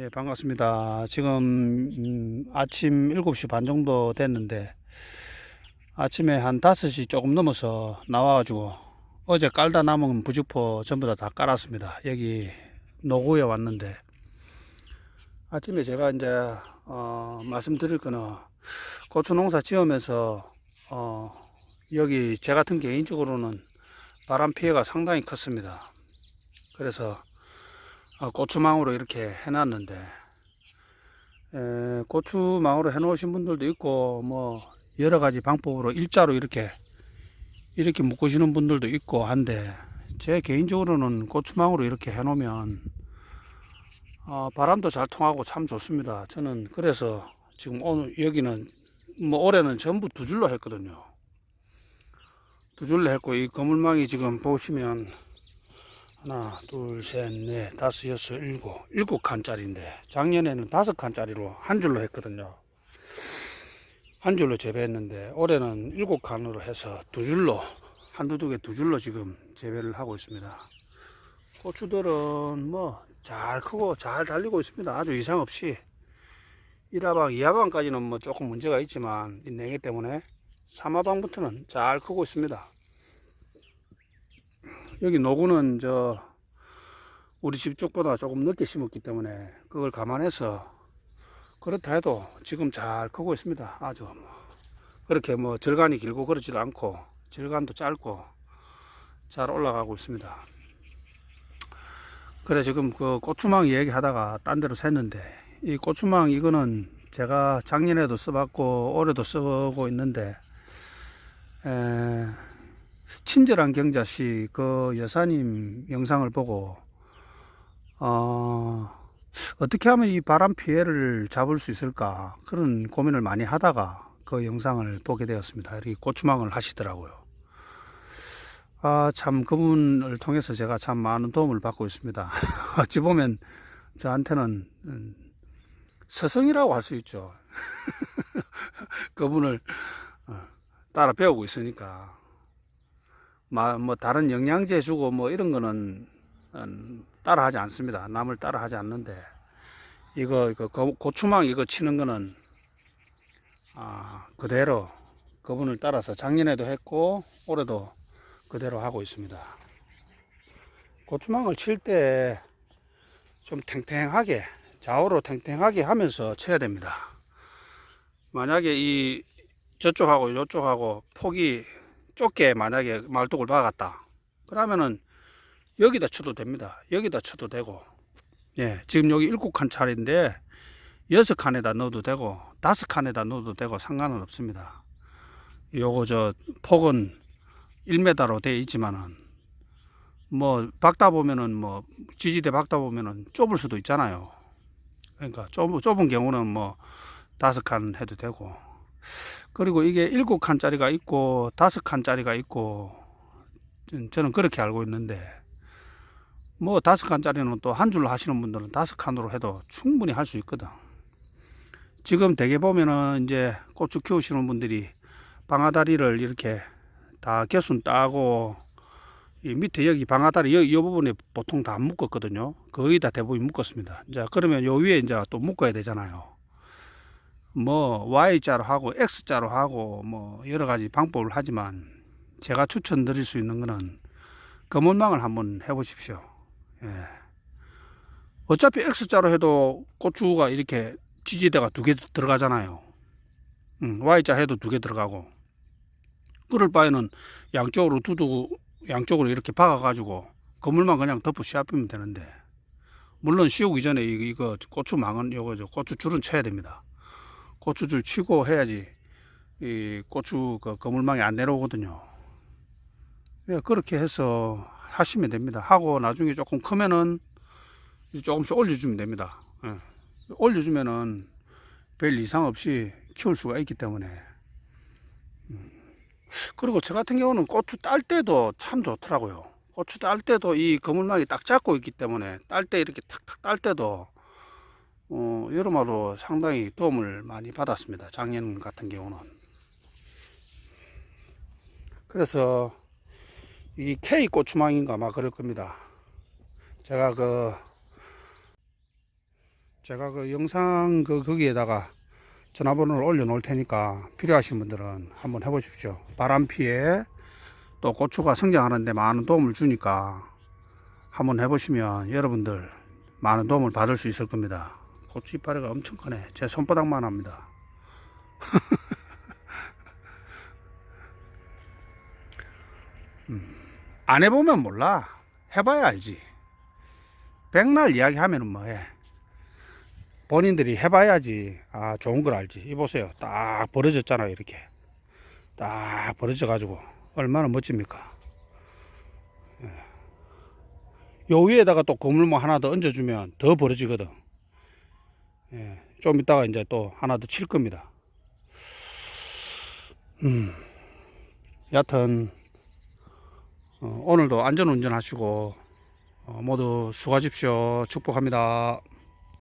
예, 반갑습니다. 지금 음, 아침 7시 반 정도 됐는데 아침에 한 5시 조금 넘어서 나와가지고 어제 깔다 남은 부직포 전부 다 다 깔았습니다. 여기 노구에 왔는데 아침에 제가 이제 어, 말씀드릴 거는 고추 농사 지으면서 어, 여기 제 같은 개인적으로는 바람 피해가 상당히 컸습니다. 그래서 어, 고추망으로 이렇게 해놨는데 에, 고추망으로 해놓으신 분들도 있고 뭐 여러 가지 방법으로 일자로 이렇게 이렇게 묶으시는 분들도 있고 한데 제 개인적으로는 고추망으로 이렇게 해놓으면 어, 바람도 잘 통하고 참 좋습니다. 저는 그래서 지금 오늘 여기는 뭐 올해는 전부 두 줄로 했거든요. 두 줄로 했고 이 거물망이 지금 보시면 하나, 둘, 셋, 넷, 다섯, 여섯, 일곱, 일곱 칸짜리인데 작년에는 다섯 칸짜리로 한 줄로 했거든요. 한 줄로 재배했는데 올해는 일곱 칸으로 해서 두 줄로 한두 두 개 두 줄로 지금 재배를 하고 있습니다. 고추들은 뭐 잘 크고 잘 달리고 있습니다. 아주 이상 없이 1화방, 2화방까지는 뭐 조금 문제가 있지만 이 냉해 때문에 3화방부터는 잘 크고 있습니다. 여기 노구는 저 우리 집 쪽보다 조금 늦게 심었기 때문에 그걸 감안해서 그렇다 해도 지금 잘 크고 있습니다. 아주 뭐 그렇게 뭐 절간이 길고 그렇지도 않고 절간도 짧고 잘 올라가고 있습니다. 그래 지금 그 고추망 얘기하다가 딴 데로 샜는데 이 고추망 이거는 제가 작년에도 써봤고 올해도 쓰고 있는데 에, 친절한 경자씨 그 여사님 영상을 보고 어, 어떻게 하면 이 바람 피해를 잡을 수 있을까 그런 고민을 많이 하다가 그 영상을 보게 되었습니다. 이렇게 고추망을 하시더라고요. 아, 참 그분을 통해서 제가 참 많은 도움을 받고 있습니다. 어찌 보면 저한테는 음, 스승이라고 할 수 있죠. 그분을 어, 따라 배우고 있으니까. 마- 뭐 다른 영양제 주고 뭐 이런 거는 음, 따라하지 않습니다. 남을 따라하지 않는데 이거 이거 고- 고추망 이거 치는 거는 아, 그대로 그분을 따라서 작년에도 했고 올해도 그대로 하고 있습니다. 고추망을 칠 때 좀 탱탱하게 좌우로 탱탱하게 하면서 쳐야 됩니다. 만약에 이 저쪽하고 이쪽하고 폭이 좁게 만약에 말뚝을 박았다. 그러면은 여기다 쳐도 됩니다. 여기다 쳐도 되고. 예, 지금 여기 일곱 칸 차례인데 여섯 칸에다 넣어도 되고 다섯 칸에다 넣어도 되고 상관은 없습니다. 요거 저 폭은 1m로 되어 있지만은 뭐 박다 보면은 뭐 지지대 박다 보면은 좁을 수도 있잖아요. 그러니까 좁, 좁은 경우는 뭐 다섯 칸 해도 되고 그리고 이게 일곱 칸짜리가 있고 다섯 칸짜리가 있고 전- 저는 그렇게 알고 있는데 뭐 다섯 칸짜리는 또 한 줄로 하시는 분들은 다섯 칸으로 해도 충분히 할 수 있거든. 지금 대개 보면은 이제 고추 키우시는 분들이 방아다리를 이렇게 다 개순 따고 이 밑에 여기 방아다리 여기 이 부분에 보통 다 묶었거든요. 거의 다 대부분 묶었습니다. 자 그러면 요 위에 이제 또 묶어야 되잖아요. 뭐 Y자로 하고 X자로 하고 뭐 여러 가지 방법을 하지만 제가 추천드릴 수 있는 거는 검은망을 한번 해보십시오. 예. 어차피 X자로 해도 고추가 이렇게 지지대가 두 개 들어가잖아요. 음, Y자 해도 두 개 들어가고 그럴 바에는 양쪽으로 두두고 양쪽으로 이렇게 박아가지고 그물만 그냥 덮어 씌우면 되는데 물론 씌우기 전에 이거, 이거 고추망은 요거 저 고추줄은 쳐야 됩니다. 고추줄 치고 해야지 이 고추 그 거물망이 안 내려오거든요. 예, 그렇게 해서 하시면 됩니다. 하고 나중에 조금 크면은 조금씩 올려주면 됩니다. 예. 올려주면은 별 이상 없이 키울 수가 있기 때문에. 음. 그리고 저 같은 경우는 고추 딸 때도 참 좋더라고요. 고추 딸 때도 이 거물망이 딱 잡고 있기 때문에 딸 때 이렇게 탁탁 딸 때도 어, 여러모로 상당히 도움을 많이 받았습니다. 작년 같은 경우는. 그래서 이 K 고추망인가 막 그럴 겁니다. 제가 그 제가 그 영상 그 거기에다가 전화번호를 올려 놓을 테니까 필요하신 분들은 한번 해 보십시오. 바람 피해 또 고추가 성장하는데 많은 도움을 주니까 한번 해 보시면 여러분들 많은 도움을 받을 수 있을 겁니다. 고추 이파리가 엄청 크네. 제 손바닥만 합니다. 음, 안 해보면 몰라. 해봐야 알지. 백날 이야기하면은 뭐해. 본인들이 해봐야지. 아, 좋은 걸 알지. 이 보세요. 딱 벌어졌잖아요. 이렇게. 딱 벌어져 가지고. 얼마나 멋집니까. 예. 요 위에다가 또 고물모 하나 더 얹어주면 더 벌어지거든. 예. 좀 이따가 이제 또 하나 더 칠 겁니다. 음. 여튼, 어, 오늘도 안전 운전하시고, 어, 모두 수고하십시오. 축복합니다.